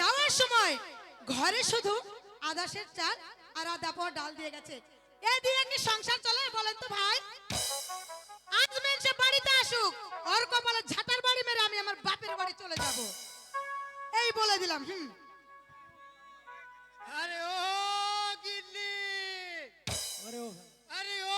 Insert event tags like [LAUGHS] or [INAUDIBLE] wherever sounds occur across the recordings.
যাওয়ার সময় ঘরে শুধু আদাসের চাল আর আদা পর ডাল দিয়ে গেছে। এ দিয়ে কি সংসার চলে বলেন তো ভাই? আজ মেনসে বাড়িতে আসুক। ওর কপালে ঝাঁটার বাড়ি মেরে আমি আমার বাপের বাড়ি চলে যাব। এই বলে দিলাম হুম। আরে ও গিন্নি। আরে ও আরে ও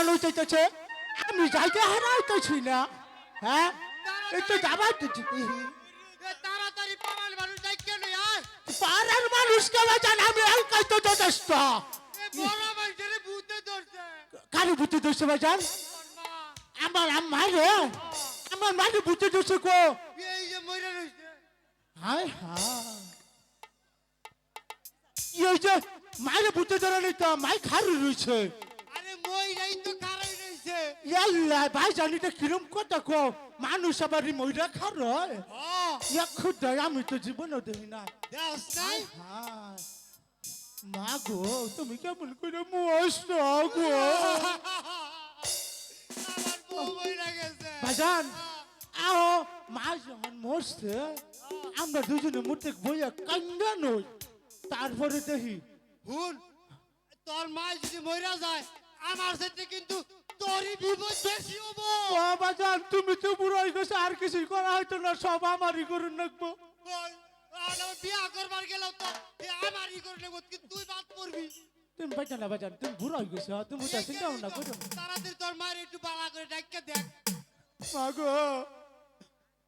হারানো হইতেছে আমি যাইতে হারাইতেছি না। হ্যাঁ? একটু যাবার তো তাড়াতাড়ি মানুষ নেই পাড়ার মানুষকে বাঁচান আমি আর কাইতে যথেষ্ট। কারি বুদ্ধি দোষে বাজান আমার আম্মা রে। আমার মাকে বুদ্ধি দোষে রইছে। হায় হায়। মায়ের বুদ্ধি ধরে নেই তো মাই খারু রয়েছে ইয়াল্লা ভাই জানিটা কিরম কথা কো মানুষ আবার ময়রা খার ও ইয়া খুদ আমি তো জীবনও দেখি না হায় মা গো তুমি কেমন করে মোস গো। আমার বউ মইরা গেছে। বাজান আও মা যখন মরছে আমরা দুজনে মূর্তি বইয়া কান্দা নই। তারপরে দেখি। হুন তোর মা যদি মইরা যায় আমার সাথে কিন্তু তোরই বিপদ বেশি হব। বাজান তুমি তো বুড়ো হয়ে গেছো আর কিছুই করা হয়তো না সব আমারই করুন রাখব বিয়া করবার গেলাম তো আমারই করে নেব তুই বাদ পড়বি? তুমি বাজান বাজান তুমি বুড়ো হয়ে গেছো তুমি তো চিন্তা ভাবনা করো। তাড়াতাড়ি তোর মায়ের একটু বাড়া করে ডাক্কা দেখ। মা গো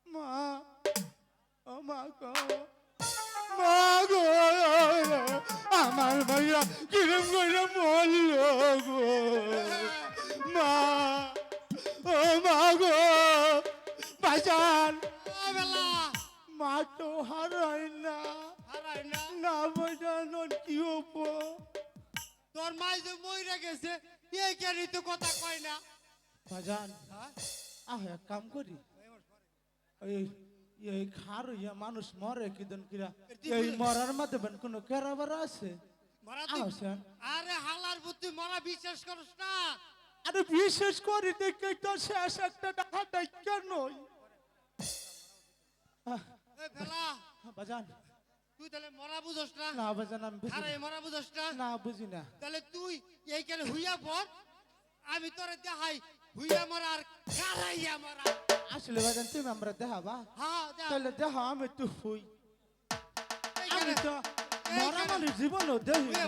মা ও মা গো মা গো আমার ভাইয়া কিরম করে মরলো গো। মা ও মা গো বাজান। মা তো হারাই না। না। না বাজান কি হব? তোর মা যে মইরা গেছে এই কেন তো কথা কয় না। বাজান আহ এক কাম করি। এই এই খার ইয়া মানুষ মরে কিদন কিরা? এই মরার মধ্যে বেন কোনো কেরাবার আছে? আরে হালার বুদ্ধি মরা বিশ্বাস করস না। আরে বিশেষ করে দেখে তো শেষ একটা ডাকা ডাক্তার নই বাজান। তুই তাহলে মরা বুঝস না? না বাজান আমি বুঝি আরে। মরা বুঝস না? না বুঝি না। তাহলে তুই এইখানে হুইয়া পর আমি তোরে দেখাই হুইয়া মরা আর কারাইয়া মরা। আসলে বাজান তুমি আমরা দেখাবা হ্যাঁ। তাহলে দেখা আমি তো হই আমি তো মরা মানে জীবনও দেখি হুইয়া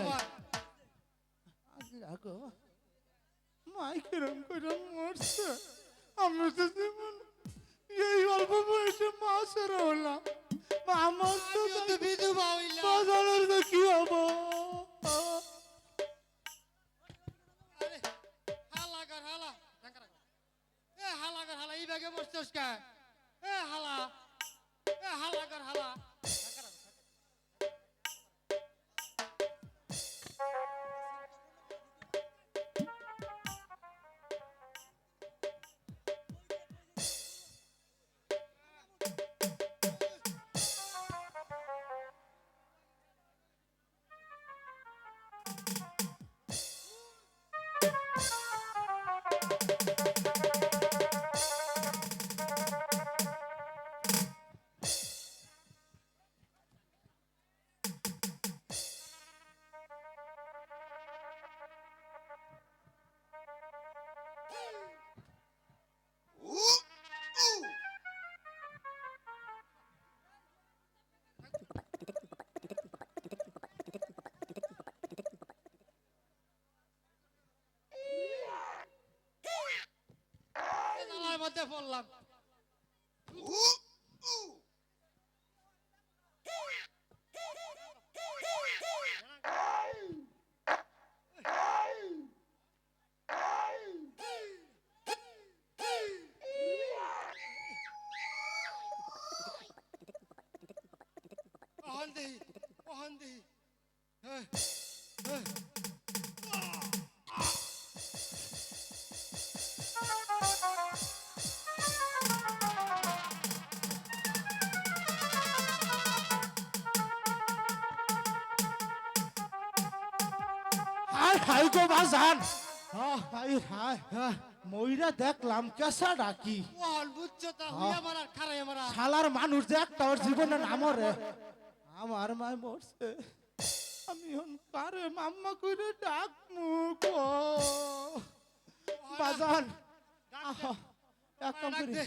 মাই কিরম করে মরছে? আমরা তো জীবন এই অল্প বয়সে মা মাসের হলাম আমার তো বিধবা হইলাম। বাজারের তো কি হব হালা। হালা হালা এই ব্যাগে বসছস বিপদে পড়লাম ওহান দেহি ওহান দেহি। হাই গো বাজান হাই হাই ময়রা দেখলাম কেসা ডাকি। শালার মানুষ যে একটা ওর জীবনে নামরে আমার মায় মরছে। আমি কারে মাম্মা কইরে ডাক মুখ বাজান আহা, এক কাম করি। দে।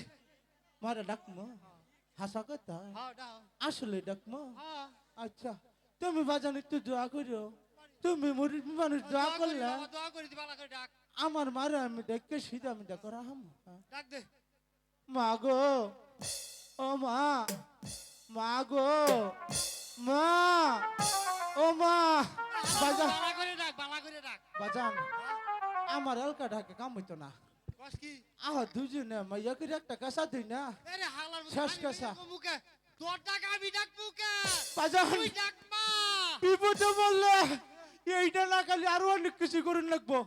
মারে ডাকমো। হাসা কথা। হ্যাঁ আসলে ডাকমো। হ্যাঁ। আচ্ছা তুমি বাজান একটু দোয়া করিও। তুমি মুরিদ মানুষ দোয়া করলে? দোয়া করি দিবা করে ডাক। আমার মারে আমি দেখকে সিধা আমি দেখো রাহাম ডাক দে। মা গো ও মা মা গো মা ও মা বাজান বালা করে ডাক বালা করে ডাক। বাজান হ্যাঁ? আমার এলকা ঢাকে কাম হইতো না কি? আহ দুজনে মাইয়া করে একটা কাঁচা দিই না। শেষ মুখে। তোর ডাক আমি ডাক মুখে। বাজান। তুই ডাক মা। বিপদে বললে এইটা না খালি আরও অনেক কিছু করে লাগবো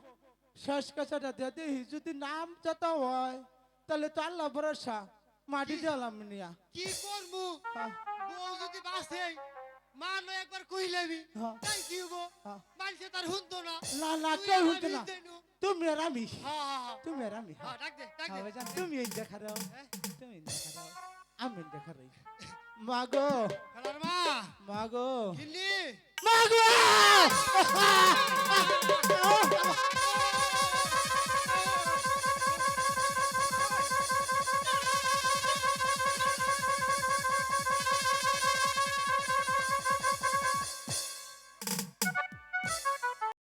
শেষ কাছাটা দিয়ে দেই যদি নাম যাতা হয় তাহলে তো আল্লাহ ভরসা মাটি দিলাম নিয়া কি করমু হ্যাঁ, বউ যদি বাসে মা নয় একবার কইলেবি হ্যাঁ। তাই কি হব হ্যাঁ। তার হুনতো না। না না কেউ আমার না। তুমি আর আমি। তুমি আর আমি। তুমি দেখা দাও? তুমি দেখা দাও। আমি দেখা রই। মাগো। মা। মাগো। মাগো! [LAUGHS]